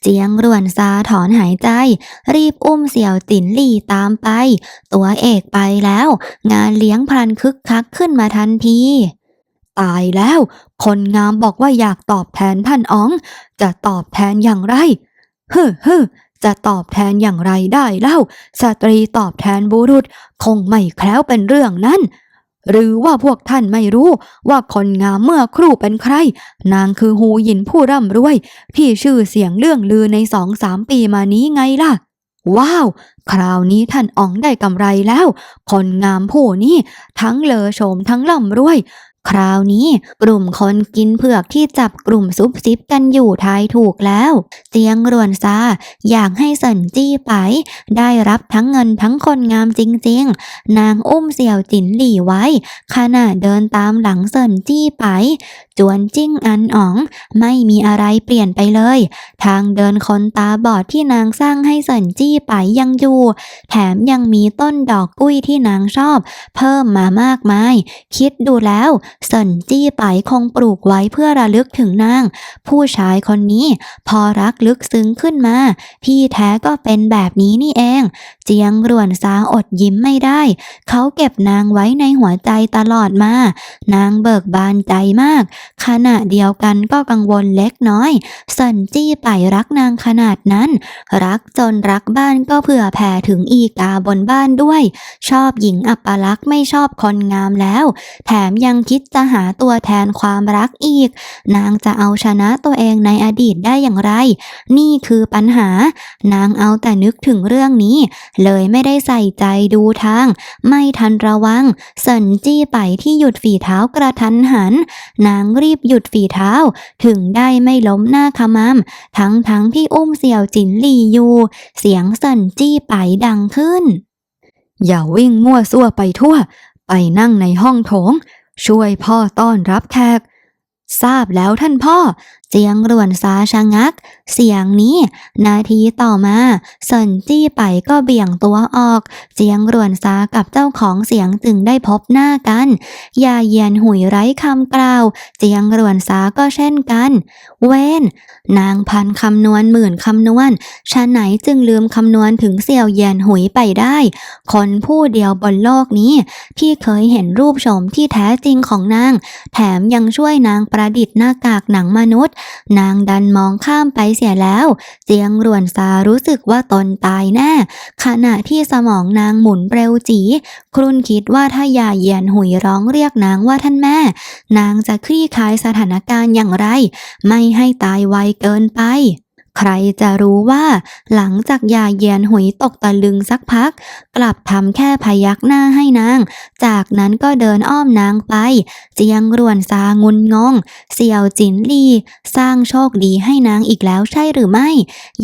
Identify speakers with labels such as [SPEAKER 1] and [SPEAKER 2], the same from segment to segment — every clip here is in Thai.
[SPEAKER 1] เจียงร่วนซาถอนหายใจ รีบอุ้มเสี่ยวตินหลี่ตามไป ตัวเอกไปแล้ว งานเลี้ยงพลันคึกคักขึ้นมาทันทีตายแล้ว คนงามบอกว่าอยากตอบแทนท่านอ๋อง จะตอบแทนอย่างไรฮึฮึจะตอบแทนอย่างไรได้เล่า สตรีตอบแทนบุรุษ คงไม่แคล้วเป็นเรื่องนั้น หรือว่าพวกท่านไม่รู้ว่าคนงามเมื่อครู่เป็นใคร นางคือฮูหยินผู้ร่ำรวย ที่ชื่อเสียงเรื่องลือในสองสามปีมานี้ไงล่ะ ว้าว คราวนี้ท่านอ๋องได้กำไรแล้ว คนงามผู้นี้ทั้งเลอโฉมทั้งร่ำรวย คราวนี้กลุ่มคนกินเผือกที่จับกลุ่มซุบซิบกันอยู่ทายถูกแล้วเจียงรวนซาอยากให้เสินจี้ไป ได้รับทั้งเงินทั้งคนงามจริงๆ นางอุ้มเสี่ยวจินหลี่ไว้ ขณะเดินตามหลังเสินจี้ไป จวนจิ้งอันอ๋อง ไม่มีอะไรเปลี่ยนไปเลย ทางเดินคนตาบอดที่นางสร้างให้เสินจี้ไปยังอยู่ แถมยังมีต้นดอกกุ้ยที่นางชอบ เพิ่มมามากมาย คิดดูแล้วเสินจี้ไปคงปลูกไว้เพื่อระลึกถึงนาง ผู้ชายคนนี้พอรักลึกซึ้งขึ้นมาที่แท้ก็เป็นแบบนี้นี่เอง เจียงรวนซาอดยิ้มไม่ได้ เขาเก็บนางไว้ในหัวใจตลอดมา นางเบิกบานใจมาก ขณะเดียวกันก็กังวลเล็กน้อยเซินจี้ไปรักนางขนาดนั้น รักจนรักบ้านก็เผื่อแผ่ถึงอีกาบนบ้านด้วย ชอบหญิงอัปลักษ์ไม่ชอบคนงามแล้ว แถมยังคิดจะหาตัวแทนความรักอีก นางจะเอาชนะตัวเองในอดีตได้อย่างไร นี่คือปัญหา นางเอาแต่นึกถึงเรื่องนี้ เลยไม่ได้ใส่ใจดูทาง ไม่ทันระวังเซินจี้ไปที่หยุดฝีเท้ากระทันหัน นางรีบหยุดฝีเท้า ถึงได้ไม่ล้มหน้าขมำทั้งทั้งที่อุ้มเสี่ยวจินหลีอยู่ เสียงเซินจี้ไปดังขึ้น อย่าวิ่งมั่วซั่วไปทั่ว ไปนั่งในห้องโถง ช่วยพ่อต้อนรับแขก ทราบแล้วท่านพ่อเจียงรวนซาชะงัก เสียงนี้ นาทีต่อมาเซนจี้ไปก็เบี่ยงตัวออกเจียงรวนซากับเจ้าของเสียงจึงได้พบหน้ากันยาเยียนหุยไร้คำกล่าวเจียงรวนซาก็เช่นกัน เวนนางพันคำนวณหมื่นคำนวณชะไหนจึงลืมคำนวณถึงเสี่ยวเยียนหุยไปได้ คนผู้เดียวบนโลกนี้ ที่เคยเห็นรูปโฉมที่แท้จริงของนาง แถมยังช่วยนางประดิษฐ์หน้ากากหนังมนุษย์นางดันมองข้ามไปเสียแล้ว เจียงรวนซารู้สึกว่าตนตายแน่ขณะที่สมองนางหมุนเร็วจี ครุนคิดว่าถ้ายาเยียนหุยร้องเรียกนางว่าท่านแม่ นางจะคลี่คลายสถานการณ์อย่างไร ไม่ให้ตายไวเกินไป ใครจะรู้ว่า หลังจากยาเยียนหุยตกตะลึงสักพัก กลับทำแค่พยักหน้าให้นาง จากนั้นก็เดินอ้อมนางไป เจียงรวนซางุนงง เสี่ยวจินลี สร้างโชคดีให้นางอีกแล้วใช่หรือไม่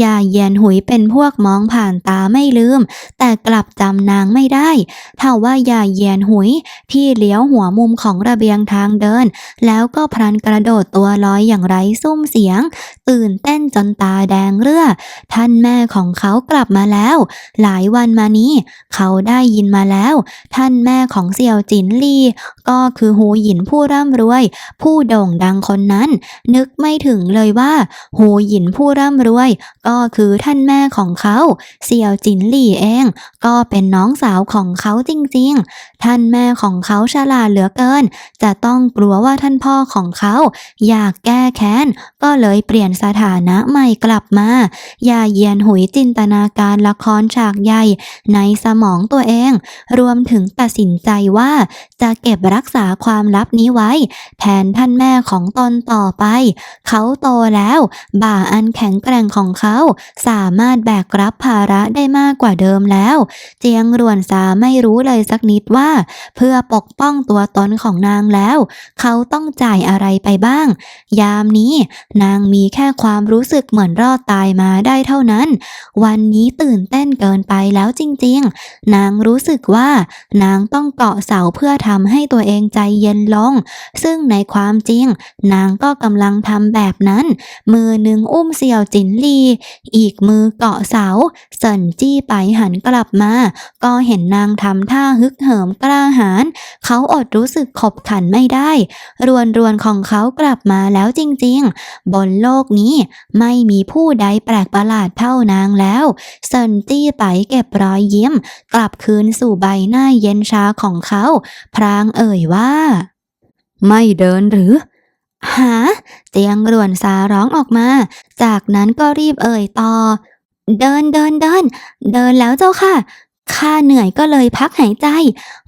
[SPEAKER 1] ยาเยียนหุยเป็นพวกมองผ่านตาไม่ลืม แต่กลับจำนางไม่ได้ถ้าว่ายาเยียนหุยที่เลี้ยวหัวมุมของระเบียงทางเดิน แล้วก็พลันกระโดดตัวลอยอย่างไร้ซุ้มเสียง ตื่นเต้นจนตาแดงเรือท่านแม่ของเขากลับมาแล้ว หลายวันมานี้ เขาได้ยินมาแล้ว ท่านแม่ของเสี่ยวจินลีก็คือหูหยินผู้ร่ำรวย ผู้โด่งดังคนนั้น นึกไม่ถึงเลยว่า หูหยินผู้ร่ำรวย ก็คือท่านแม่ของเขา เสี่ยวจินลี่เอง ก็เป็นน้องสาวของเขาจริงๆ ท่านแม่ของเขาฉลาดเหลือเกิน จะต้องกลัวว่าท่านพ่อของเขา อยากแก้แค้น ก็เลยเปลี่ยนสถานะใหม่กลบมา อย่าเยียนหุยจินตนาการละครฉากใหญ่ในสมองตัวเอง รวมถึงตัดสินใจว่า จะเก็บรักษาความลับนี้ไว้ แทนท่านแม่ของตนต่อไป เขาโตแล้ว บ่าอันแข็งแกร่งของเขา สามารถแบกรับภาระได้มากกว่าเดิมแล้ว เจียงรวนซาไม่รู้เลยสักนิดว่า เพื่อปกป้องตัวตนของนางแล้ว เขาต้องจ่ายอะไรไปบ้าง ยามนี้ นางมีแค่ความรู้สึกเหมือนรอดตายมาได้เท่านั้น วันนี้ตื่นเต้นเกินไปแล้วจริงๆ นางรู้สึกว่า นางต้องเกาะเสาเพื่อทำให้ตัวเองใจเย็นลง ซึ่งในความจริง นางก็กำลังทำแบบนั้น มือหนึ่งอุ้มเสี่ยวจินลี อีกมือเกาะเสาเซินจี้ไปหันกลับมา ก็เห็นนางทำท่าฮึกเหิมกล้าหาญเขาอดรู้สึกขบขันไม่ได้ รวนรวนๆของเขากลับมาแล้วจริงๆ บนโลกนี้ไม่มีผู้ใดแปลกประหลาดเท่านางแล้วเซินจี้ไปเก็บรอยยิ้ม กลับคืนสู่ใบหน้าเย็นชาของเขา พรางเอ่ยว่า ไม่เดินหรือหาเตียงรวนซาร้องออกมา จากนั้นก็รีบเอ่ยต่อ เดินเดินเดิน เดินแล้วเจ้าค่ะ ข้าเหนื่อยก็เลยพักหายใจ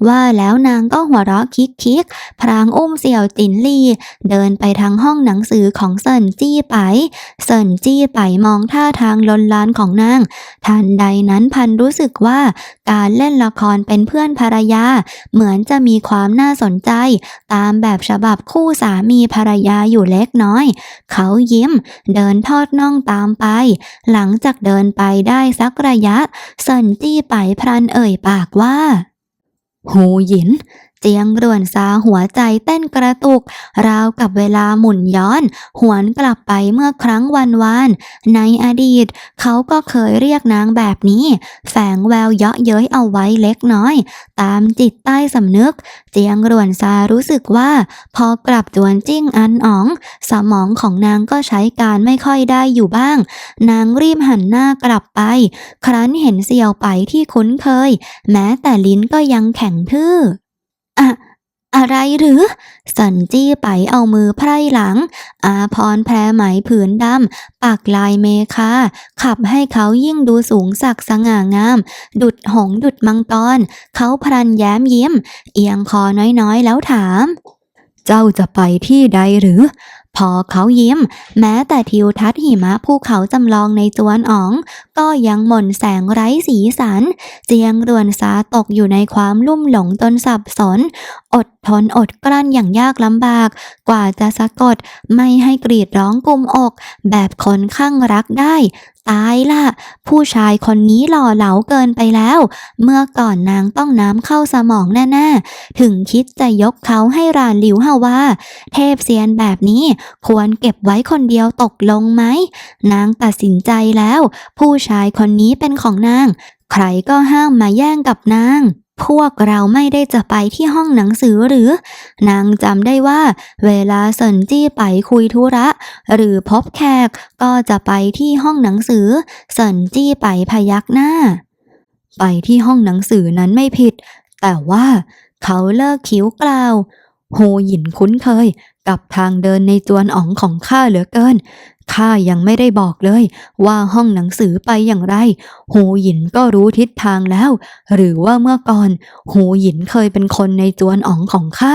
[SPEAKER 1] ว่าแล้วนางก็หัวเราะคิกคิกพรางอุ้มเสี่ยวตินลี เดินไปทางห้องหนังสือของเซินจี้ไปเซินจี้ไปมองท่าทางลนลานของนาง ทันใดนั้นพันรู้สึกว่าการเล่นละครเป็นเพื่อนภรรยา เหมือนจะมีความน่าสนใจ ตามแบบฉบับคู่สามีภรรยาอยู่เล็กน้อย เขายิ้ม เดินทอดน่องตามไป หลังจากเดินไปได้สักระยะเซินจี้ไปพรันเอ่ยปากว่าหูหยิน เจียงรวนซาหัวใจเต้นกระตุก ราวกับเวลาหมุนย้อน หวนกลับไปเมื่อครั้งวันวาน ในอดีต เขาก็เคยเรียกนางแบบนี้ แฝงแววเยาะเย้ยเอาไว้เล็กน้อย ตามจิตใต้สำนึก เจียงรวนซารู้สึกว่า พอกลับจวนจิ้งอันอ๋อง สมองของนางก็ใช้การไม่ค่อยได้อยู่บ้าง นางรีบหันหน้ากลับไป ครั้นเห็นเสี่ยวไปที่คุ้นเคย แม้แต่ลิ้นก็ยังแข็งทื่อ อะอะไรหรือ สันจี้ไปเอามือไพร่หลัง อาพรแพรไหมผืนดำปากลายเมคาขับให้เขายิ่งดูสูงสักสง่างาม ดุดหงดุดมังกรเขาพรันแย้มยิ้ม เอียงคอน้อยๆแล้วถาม เจ้าจะไปที่ใดหรือ พอเขายิ้ม แม้แต่ทิวทัศน์หิมะภูเขาจำลองในจวนอ๋อง ก็ยังหม่นแสงไร้สีสัน เจียงรวนสาตกอยู่ในความลุ่มหลงจนสับสน อดทนอดกลั้นอย่างยากลำบาก กว่าจะสะกดไม่ให้กรีดร้องกุมอก แบบคนข้างรักได้ ตายล่ะ ผู้ชายคนนี้หล่อเหลาเกินไปแล้ว เมื่อก่อนนางต้องน้ำเข้าสมองแน่ๆ ถึงคิดจะยกเขาให้รานหลิวฮาวา เทพเซียนแบบนี้ควรเก็บไว้คนเดียวตกลงไหม นางตัดสินใจแล้ว ผู้ชายคนนี้เป็นของนาง ใครก็ห้ามมาแย่งกับนาง พวกเราไม่ได้จะไปที่ห้องหนังสือหรือ นางจำได้ว่า เวลาเซนจี้ไปคุยธุระ หรือพบแขกก็จะไปที่ห้องหนังสือเซนจี้ไปพยักหน้า ไปที่ห้องหนังสือนั้นไม่ผิด แต่ว่าเขาเลิกคิ้วกล่าว โฮหยินคุ้นเคยกับทางเดินในจวนอ๋องของข้าเหลือเกิน ข้ายังไม่ได้บอกเลย ว่าห้องหนังสือไปอย่างไร หูหยินก็รู้ทิศทางแล้ว หรือว่าเมื่อก่อน หูหยินเคยเป็นคนในจวนอ๋องของข้า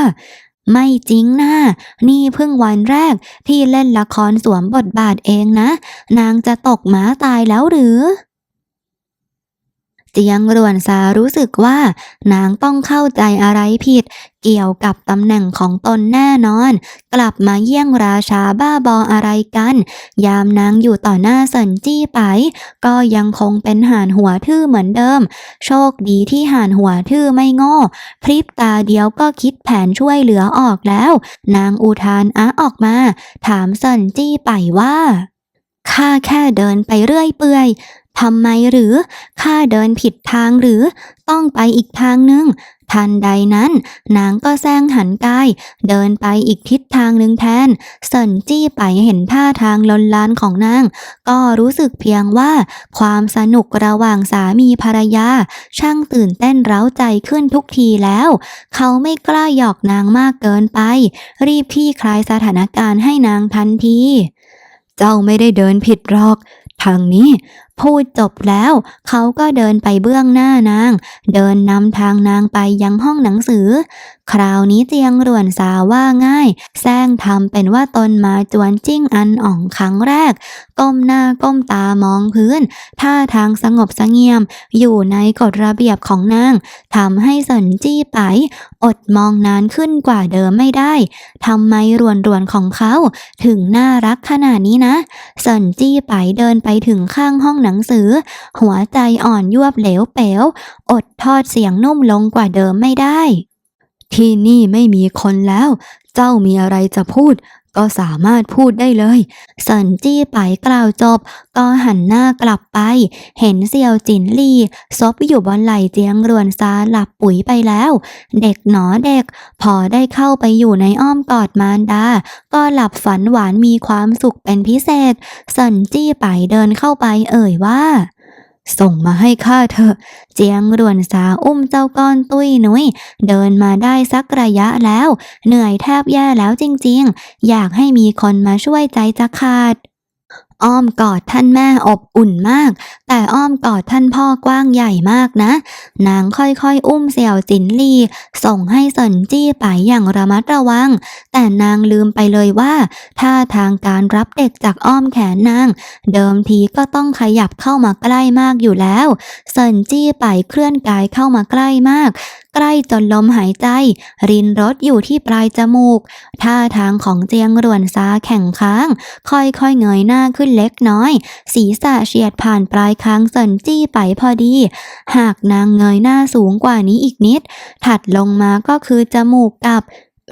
[SPEAKER 1] ไม่จริงนะนี่เพิ่งวันแรกที่เล่นละครสวมบทบาทเองนะ นางจะตกหมาตายแล้วหรือ เจียงรวนซารู้สึกว่านางต้องเข้าใจอะไรผิด เกี่ยวกับตำแหน่งของตนแน่นอน กลับมาเยี่ยงราชาบ้าบออะไรกัน ยามนางอยู่ต่อหน้าเซินจี้ไป ก็ยังคงเป็นห่านหัวทื่อเหมือนเดิม โชคดีที่ห่านหัวทื่อไม่โง่พริบตาเดียวก็คิดแผนช่วยเหลือออกแล้ว นางอุทานอะออกมา ถามเซินจี้ไปว่า ข้าแค่เดินไปเรื่อยเปื่อยทำไมหรือข้าเดินผิดทางหรือต้องไปอีกทางหนึ่งทันใดนั้น นางก็แซงหันกาย เดินไปอีกทิศทางหนึ่งแทนเซินจี้ไปเห็นท่าทางลนลานของนาง ก็รู้สึกเพียงว่า ความสนุกระหว่างสามีภรรยา ช่างตื่นเต้นเร้าใจขึ้นทุกทีแล้ว เขาไม่กล้าหยอกนางมากเกินไป รีบพี่คลายสถานการณ์ให้นางทันที เจ้าไม่ได้เดินผิดหรอก ทางนี้พูดจบแล้ว เขาก็เดินไปเบื้องหน้านาง เดินนำทางนางไปยังห้องหนังสือ คราวนี้เจียงรวนสาว่าง่ายแซงทำเป็นว่าตนมาจวนจิ้งอันอ่องครั้งแรก ก้มหน้าก้มตามองพื้น ท่าทางสงบสงี่ยม อยู่ในกฎระเบียบของนางทำให้สนจี้ไป อดมองนานขึ้นกว่าเดิมไม่ได้ทำไมรวนรวนของเขา ถึงน่ารักขนาดนี้นะสนจี้ไปเดินไปไปถึงข้างห้องหนังสือ หัวใจอ่อนยวบเหลวเป๋ว อดทอดเสียงนุ่มลงกว่าเดิมไม่ได้ ที่นี่ไม่มีคนแล้ว เจ้ามีอะไรจะพูด ก็สามารถพูดได้เลยเซินจี้ไปกล่าวจบ ก็หันหน้ากลับไป เห็นเซียวจินลี่ซบอยู่บนไหล่เจียงรวนซาหลับปุ๋ยไปแล้ว เด็กหนอเด็ก พอได้เข้าไปอยู่ในอ้อมกอดมารดา ก็หลับฝันหวานมีความสุขเป็นพิเศษเซินจี้ไปเดินเข้าไปเอ่ยว่า ส่งมาให้ข้าเถอะ เจียงรวนสาอุ้มเจ้าก้อนตุ้ยนุ้ยเดินมาได้สักระยะแล้ว เหนื่อยแทบแย่แล้วจริงๆ อยากให้มีคนมาช่วยใจจะขาด อ้อมกอดท่านแม่อบอุ่นมาก แต่อ้อมกอดท่านพ่อกว้างใหญ่มากนะ นางค่อยๆ อุ้มเสี่ยวจินลี ส่งให้สนจี้ไปอย่างระมัดระวัง แต่นางลืมไปเลยว่าท่าทางการรับเด็กจากอ้อมแขนนาง เดิมทีก็ต้องขยับเข้ามาใกล้มากอยู่แล้วเซนจี้ไปเคลื่อนกายเข้ามาใกล้มากใกล้จนลมหายใจ รินรถอยู่ที่ปลายจมูก ท่าทางของเจียงรวนซาแข่งค้าง ค่อยๆเงยหน้าขึ้นเล็กน้อย ศีรษะเฉียดผ่านปลายคางเซินจี้ไปพอดี หากนางเงยหน้าสูงกว่านี้อีกนิด ถัดลงมาก็คือจมูกกับ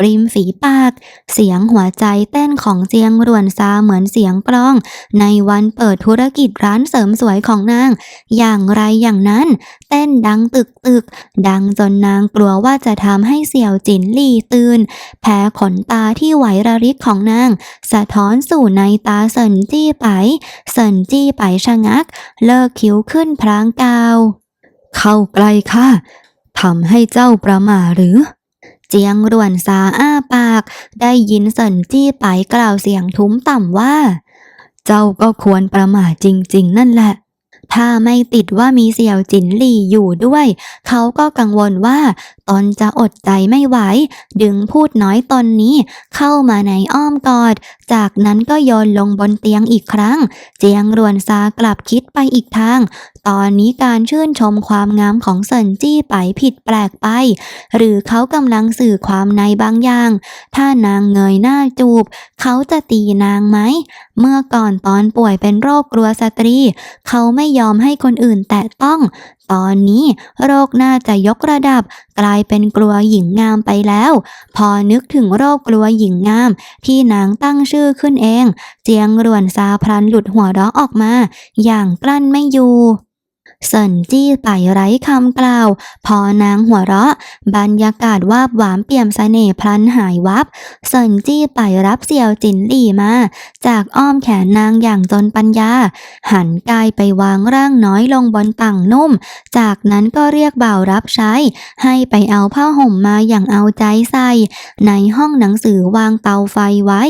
[SPEAKER 1] ริมฝีปาก เสียงหัวใจเต้นของเจียงรวนซาเหมือนเสียงกลอง ในวันเปิดธุรกิจร้านเสริมสวยของนาง อย่างไรอย่างนั้น เต้นดังตึกตึก ดังจนนางกลัวว่าจะทำให้เสี่ยวจินลี่ตื่น แพ้ขนตาที่ไหวระริกของนาง สะท้อนสู่ในตาเซินจี้ไปเซินจี้ไปชะงัก เลิกคิ้วขึ้นพรางกาว เข้าใกล้ค่ะทำให้เจ้าประมาหรือ เจียงรวนซาอ้าปาก ได้ยินเซินจี้ไปกล่าวเสียงทุ้มต่ำว่า เจ้าก็ควรประมาทจริง ๆ นั่นแหละ ถ้าไม่ติดว่ามีเสี่ยวจินหลี่อยู่ด้วย เขาก็กังวลว่า ตนจะอดใจไม่ไหว ดึงพูดน้อยตนนี้ เข้ามาในอ้อมกอด จากนั้นก็โยนลงบนเตียงอีกครั้ง เจียงรวนซากลับคิดไปอีกทาง ตอนนี้การชื่นชมความงามของเซินจี้ไปผิดแปลกไป หรือเขากำลังสื่อความในบางอย่าง ถ้านางเงยหน้าจูบ เขาจะตีนางไหม เมื่อก่อนตอนป่วยเป็นโรคกลัวสตรี เขาไม่ยอมให้คนอื่นแตะต้อง ตอนนี้โรคน่าจะยกระดับ กลายเป็นกลัวหญิงงามไปแล้ว พอนึกถึงโรคกลัวหญิงงาม ที่นางตั้งชื่อขึ้นเอง เจียงรวนซาพลันหลุดหัวเราะออกมา อย่างกลั้นไม่อยู่ เซินจี้ไปไร้คำกล่าว พอนางหัวเราะ บรรยากาศวาบหวามเปี่ยมเสน่ห์พลันหายวับ เซินจี้ไปรับเสี่ยวจินหลี่มา จากอ้อมแขนนางอย่างจนปัญญา หันกายไปวางร่างน้อยลงบนต่งนุ่ม จากนั้นก็เรียกบ่าวรับใช้ ให้ไปเอาผ้าห่มมาอย่างเอาใจใส่ ในห้องหนังสือวางเตาไฟไว้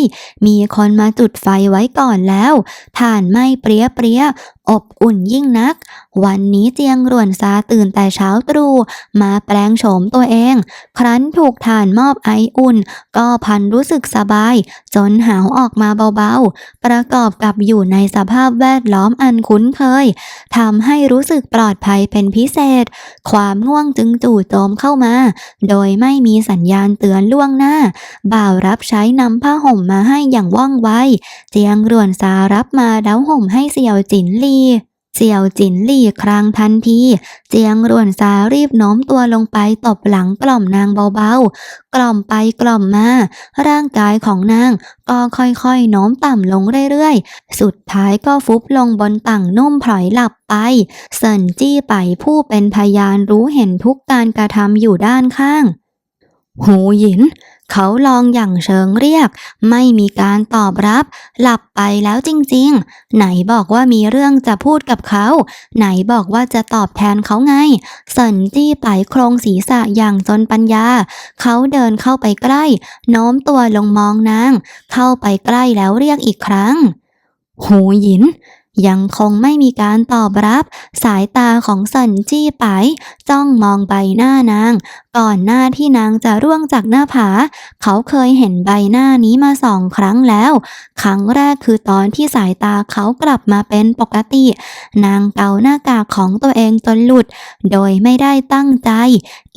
[SPEAKER 1] มีคนมาจุดไฟไว้ก่อนแล้ว ถ่านไม้เปรี้ยเปรี้ย อบอุ่นยิ่งนัก วันนี้เจียงรวนซาตื่นแต่เช้าตรู่มาแปลงโฉมตัวเอง ครั้นถูกถ่านมอบไออุ่น ก็พันรู้สึกสบาย จนหาวออกมาเบาๆ ประกอบกับอยู่ในสภาพแวดล้อมอันคุ้นเคยทำให้รู้สึกปลอดภัยเป็นพิเศษ ความง่วงจึงจู่โจมเข้ามา โดยไม่มีสัญญาณเตือนล่วงหน้า บ่าวรับใช้นำผ้าห่มมาให้อย่างว่องไว เจียงรวนซารับมาแล้วห่มให้เสี่ยวจินลีเสี่ยวจินลี่ครางทันที เจียงรวนซารีบโน้มตัวลงไปตบหลังกล่อมนางเบาๆ กล่อมไปกล่อมมา ร่างกายของนางก็ค่อยๆโน้มต่ำลงเรื่อยๆ สุดท้ายก็ฟุบลงบนตั่งนุ่มพลอยหลับไป เซินจี้ไปผู้เป็นพยานรู้เห็นทุกการกระทำอยู่ด้านข้าง หูหยิน เขาลองอย่างเชิงเรียก ไม่มีการตอบรับ หลับไปแล้วจริงๆ ไหนบอกว่ามีเรื่องจะพูดกับเขา ไหนบอกว่าจะตอบแทนเขาไงเซินจี้ไปโครงศีรษะอย่างจนปัญญา เขาเดินเข้าไปใกล้ โน้มตัวลงมองนาง เข้าไปใกล้แล้วเรียกอีกครั้ง หูหยินยังคงไม่มีการตอบรับ สายตาของสันจี้ไป จ้องมองใบหน้านาง ก่อนหน้าที่นางจะร่วงจากหน้าผา เขาเคยเห็นใบหน้านี้มาสองครั้งแล้ว ครั้งแรกคือตอนที่สายตาเขากลับมาเป็นปกติ นางเกาหน้ากากของตัวเองจนหลุด โดยไม่ได้ตั้งใจ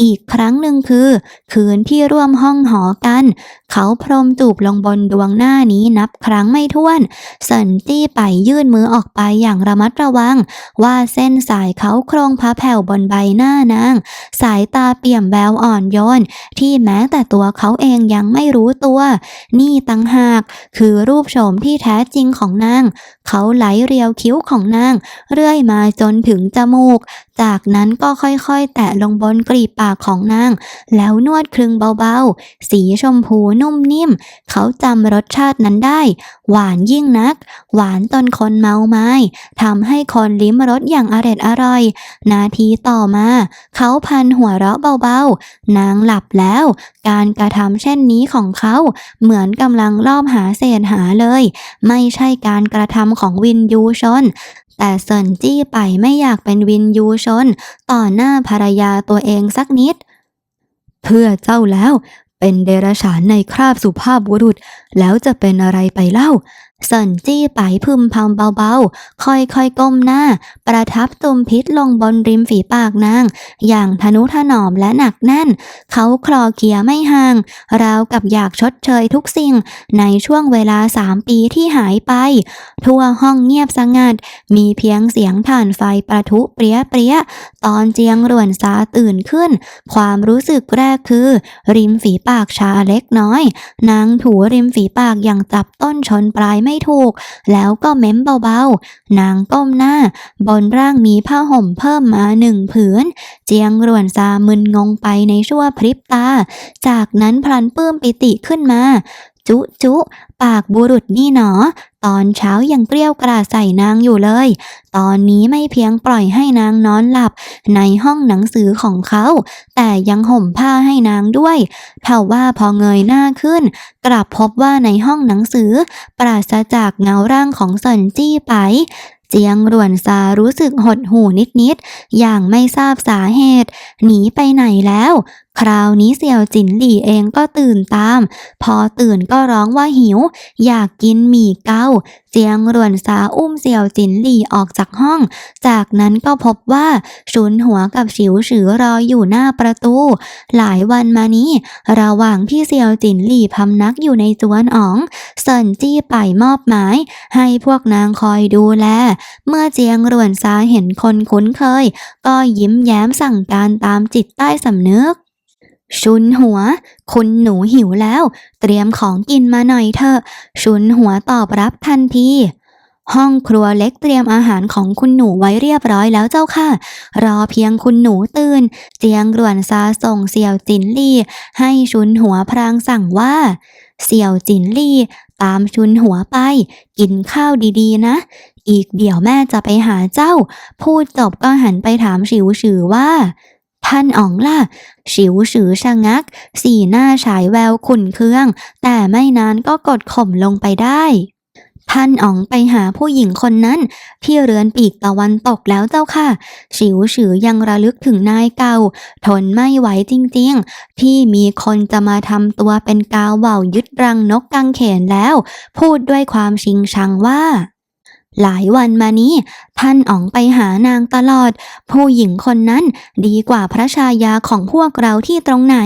[SPEAKER 1] อีกครั้งหนึ่งคือ คืนที่ร่วมห้องหอกัน เขาพรมจูบลงบนดวงหน้านี้นับครั้งไม่ถ้วนเซินจี้ไปยื่นมือออกไปอย่างระมัดระวัง ว่าเส้นสายเขาโครงพระแผ่วบนใบหน้านาง สายตาเปี่ยมแววอ่อนโยน ที่แม้แต่ตัวเขาเองยังไม่รู้ตัว นี่ตังหาก คือรูปโฉมที่แท้จริงของนาง เขาไหลเรียวคิ้วของนาง เรื่อยมาจนถึงจมูก จากนั้นก็ค่อยๆ แตะลงบนกรีบปากของนาง แล้วนวดคลึงเบาๆ สีชมพูนุ่มนิ่ม เขาจำรสชาตินั้นได้ หวานยิ่งนัก หวานจนคนเมาไม้ทำให้คนลิ้มรสอย่างอร็ดอร่อย นาทีต่อมา เขาพันหัวเราะเบาๆนางหลับแล้ว การกระทำเช่นนี้ของเขาเหมือนกำลังลอบหาเศษหาเลย ไม่ใช่การกระทำของวินยูชนแต่เซินจี้ไปไม่อยากเป็นวินยูชน ต่อหน้าภรรยาตัวเองสักนิด เพื่อเจ้าแล้วเป็นเดรัจฉานในคราบสุภาพบุรุษ แล้วจะเป็นอะไรไปเล่า เซินจี้ไปพึมพำเบาๆ ค่อยๆก้มหน้า ประทับตุมพิษลงบนริมฝีปากนาง อย่างทนุถนอมและหนักแน่น เขาคลอเกียไม่ห่าง ราวกับอยากชดเชยทุกสิ่ง ในช่วงเวลาสามปีที่หายไป ทั่วห้องเงียบสงัด มีเพียงเสียงถ่านไฟประทุเปรี้ยเปรี้ยตอนเจียงรวนซาตื่นขึ้น ความรู้สึกแรกคือ ริมฝีปากชาเล็กน้อย นางถูริมฝีปากอย่างจับต้นชนปลายไม่ไม่ถูก แล้วก็เม้มเบาๆ นางก้มหน้า บนร่างมีผ้าห่มเพิ่มมาหนึ่งผืน เจียงรวนซามึนงงไปในชั่วพริบตา จากนั้นพลันปื้มปิติขึ้นมา จุจุปากบุรุษนี่หนอ ตอนเช้ายังเกลี้ยวกราใส่นางอยู่เลย ตอนนี้ไม่เพียงปล่อยให้นางนอนหลับ ในห้องหนังสือของเขา แต่ยังห่มผ้าให้นางด้วยเท่าว่าพอเงยหน้าขึ้น กลับพบว่าในห้องหนังสือ ปราศจากเงาร่างของเซินจี้ไปเจียงรวนซารู้สึกหดหูนิดๆ อย่างไม่ทราบสาเหตุ หนีไปไหนแล้วคราวนี้เสี่ยวจินหลี่เองก็ตื่นตาม พอตื่นก็ร้องว่าหิว อยากกินหมี่เกาเจียงรวนซาอุ้มเสี่ยวจินหลี่ออกจากห้อง จากนั้นก็พบว่าชุนหัวกับฉิวฉือรออยู่หน้าประตู หลายวันมานี้ ระหว่างที่เสี่ยวจินหลี่พำนักอยู่ในจวนอ๋องเซินจี้ไปมอบหมาย ให้พวกนางคอยดูแล เมื่อเจียงรวนซาเห็นคนคุ้นเคย ก็ยิ้มแย้มสั่งการตามจิตใต้สำนึก ชุนหัว คุณหนูหิวแล้ว เตรียมของกินมาหน่อยเถอะ ชุนหัวตอบรับทันทีห้องครัวเล็กเตรียมอาหารของคุณหนูไว้เรียบร้อยแล้วเจ้าค่ะ รอเพียงคุณหนูตื่น เจียงรวนซาส่งเสี่ยวจินลี่ ให้ชุนหัวพรางสั่งว่า เสี่ยวจินลี่ ตามชุนหัวไป กินข้าวดีๆนะ อีกเดี๋ยวแม่จะไปหาเจ้า พูดจบก็หันไปถามฉิวฉือว่า ท่านอ๋องล่ะ ฉิวฉือชะงัก สีหน้าฉายแววขุ่นเคือง แต่ไม่นานก็กดข่มลงไปได้ท่านอ๋องไปหาผู้หญิงคนนั้น ที่เรือนปีกตะวันตกแล้วเจ้าค่ะ ฉิวฉือยังระลึกถึงนายเก่า ทนไม่ไหวจริงๆ ที่มีคนจะมาทำตัวเป็นกาวว่ายึดรังนกกังเขนแล้ว พูดด้วยความชิงชังว่า หลายวันมานี้ ท่านอ๋องไปหานางตลอด ผู้หญิงคนนั้นดีกว่าพระชายาของพวกเราที่ตรงไหน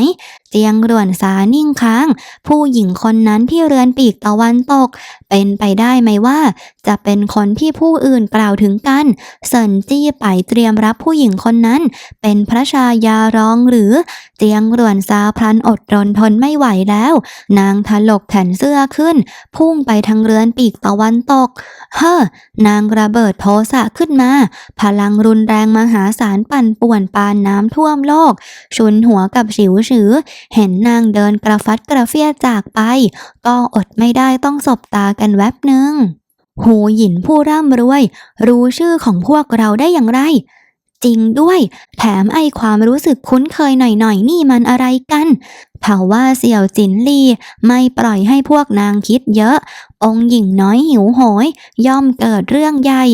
[SPEAKER 1] เจียงรวนสานิ่งค้าง ผู้หญิงคนนั้นที่เรือนปีกตะวันตก เป็นไปได้ไหมว่า จะเป็นคนที่ผู้อื่นกล่าวถึงกันเซินจี้ไปเตรียมรับผู้หญิงคนนั้น เป็นพระชายารองหรือเจียงรวนซาพลันอดรนทนไม่ไหวแล้ว นางถลกแขนเสื้อขึ้น พุ่งไปทางเรือนปีกตะวันตก เฮ้อนางระเบิดโทสะขึ้นมา พลังรุนแรงมหาศาลปั่นป่วนปานน้ำท่วมโลก ชุนหัวกับฉิวฉือเห็นนางเดินกระฟัดกระเฟียดจากไป ก็อดไม่ได้ต้องสบตากันแวบหนึ่งหูหยินผู้ร่ำรวย รู้ชื่อของพวกเราได้อย่างไร จริงด้วย แถมไอความรู้สึกคุ้นเคยหน่อยๆ นี่มันอะไรกันเผาว่าเสี่ยวจินลีไม่ปล่อยให้พวกนางคิดเยอะ องหญิงน้อยหิวโหย ย่อมเกิดเรื่องใหญ่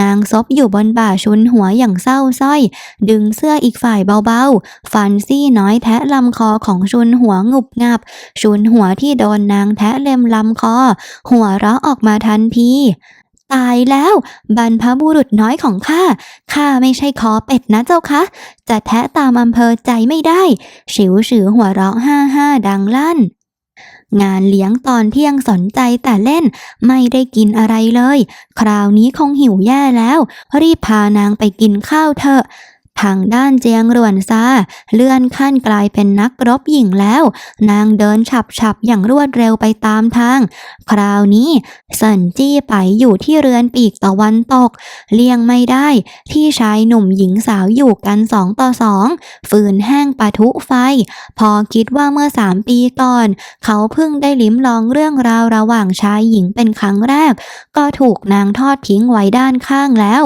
[SPEAKER 1] นางซบอยู่บนบ่าชุนหัวอย่างเศร้าส้อย ดึงเสื้ออีกฝ่ายเบาๆ ฟันซี่น้อยแทะลำคอของชุนหัวงุบงับ ชุนหัวที่โดนนางแทะเล็มลำคอ หัวเราะออกมาทันที ตายแล้ว บรรพบุรุษน้อยของข้า ข้าไม่ใช่คอเป็ดนะเจ้าคะ จะแทะตามอำเภอใจไม่ได้ฉิวฉือหัวเราะห้าห้าดังลั่น งานเลี้ยงตอนเที่ยงสนใจแต่เล่น ไม่ได้กินอะไรเลย คราวนี้คงหิวแย่แล้ว รีบพานางไปกินข้าวเถอะ ทางด้านเจียงรวนซาเลื่อนขั้นกลายเป็นนักรบหญิงแล้ว นางเดินฉับฉับอย่างรวดเร็วไปตามทาง คราวนี้เซินจี้ไปอยู่ที่เรือนปีกตะวันตก เลี่ยงไม่ได้ที่ชายหนุ่มหญิงสาวอยู่กันสองต่อสองฟืนแห้งปะทุไฟ พอคิดว่าเมื่อสามปีก่อน เขาเพิ่งได้ลิ้มลองเรื่องราวระหว่างชายหญิงเป็นครั้งแรก ก็ถูกนางทอดทิ้งไว้ด้านข้างแล้ว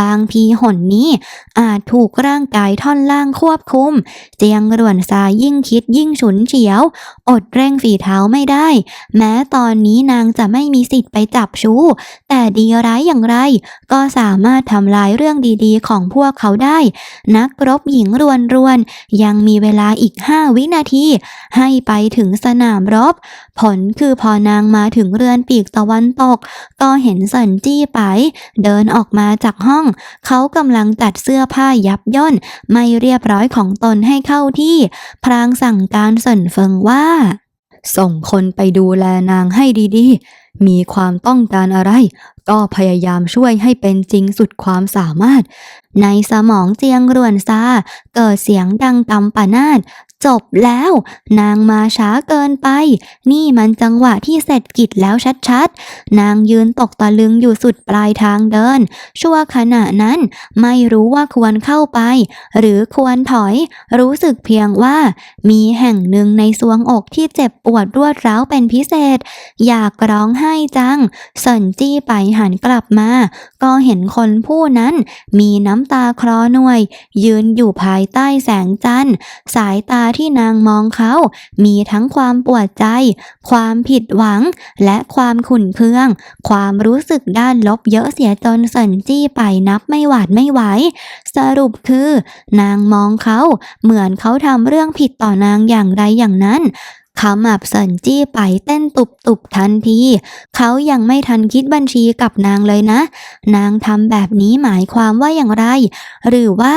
[SPEAKER 1] บางทีหนนี้อาจถูกร่างกายท่อนล่างควบคุม เจียงรวนซายิ่งคิดยิ่งฉุนเฉียว อดเร่งฝีเท้าไม่ได้ แม้ตอนนี้นางจะไม่มีสิทธิ์ไปจับชู้ แต่ดีร้ายอย่างไร ก็สามารถทำลายเรื่องดีๆ ของพวกเขาได้ นักรบหญิงรวนรวนๆยังมีเวลาอีกห้าวินาที ให้ไปถึงสนามรบ ผลคือพอนางมาถึงเรือนปีกตะวันตก ก็เห็นสันจี้ไป เดินออกมาจากห้อง เขากำลังจัดเสื้อผ้ายับย่นไม่เรียบร้อยของตนให้เข้าที่ พรางสั่งการสินเฟิงว่า ส่งคนไปดูแลนางให้ดีๆ มีความต้องการอะไร ก็พยายามช่วยให้เป็นจริงสุดความสามารถ ในสมองเจียงรวนซาเกิดเสียงดังกำปนาด จบแล้ว นางมาช้าเกินไป นี่มันจังหวะที่เสร็จกิจแล้วชัดๆ นางยืนตกตะลึงอยู่สุดปลายทางเดิน ชั่วขณะนั้นไม่รู้ว่าควรเข้าไป หรือควรถอย รู้สึกเพียงว่า มีแห่งหนึ่งในซวงอกที่เจ็บปวดรวดร้าวเป็นพิเศษ อยากร้องไห้จังสนจี้ไปหันกลับมา ก็เห็นคนผู้นั้นมีน้ำตาคลอหน่วย ยืนอยู่ภายใต้แสงจันทร์สายตาที่นางมองเขา มีทั้งความปวดใจ ความผิดหวัง และความขุ่นเคือง ความรู้สึกด้านลบเยอะเสียจนสันจี้ไปนับไม่หวาดไม่ไหว สรุปคือ นางมองเขา เหมือนเขาทำเรื่องผิดต่อนางอย่างไรอย่างนั้น ขมับเสินจี้ไปเต้นตุบๆทันที เขายังไม่ทันคิดบัญชีกับนางเลยนะ นางทำแบบนี้หมายความว่าอย่างไร หรือว่า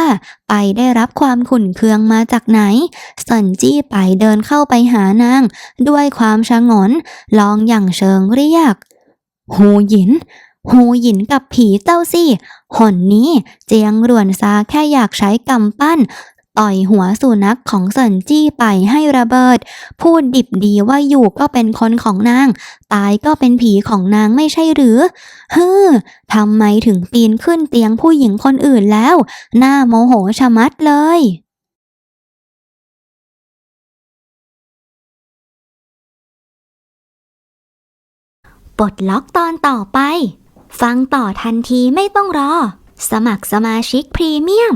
[SPEAKER 1] ไปได้รับความขุ่นเคืองมาจากไหนเสินจี้ไปเดินเข้าไปหานาง ด้วยความชงน ลองอย่างเชิงเรียกหูหยินหูหยินกับผีเจ้าสิหนนี้เจียงรวนซาแค่อยากใช้กำปั้น ต่อยหัวสุนัขของเซินจี้ไปให้ระเบิด พูดดิบดีว่าอยู่ก็เป็นคนของนาง ตายก็เป็นผีของนางไม่ใช่หรือเฮึมทำไมถึงปีนขึ้นเตียงผู้หญิงคนอื่นแล้ว หน้าโมโหชะมัดเลยปลดล็อกตอนต่อไป ฟังต่อทันทีไม่ต้องรอ สมัครสมาชิกพรีเมียม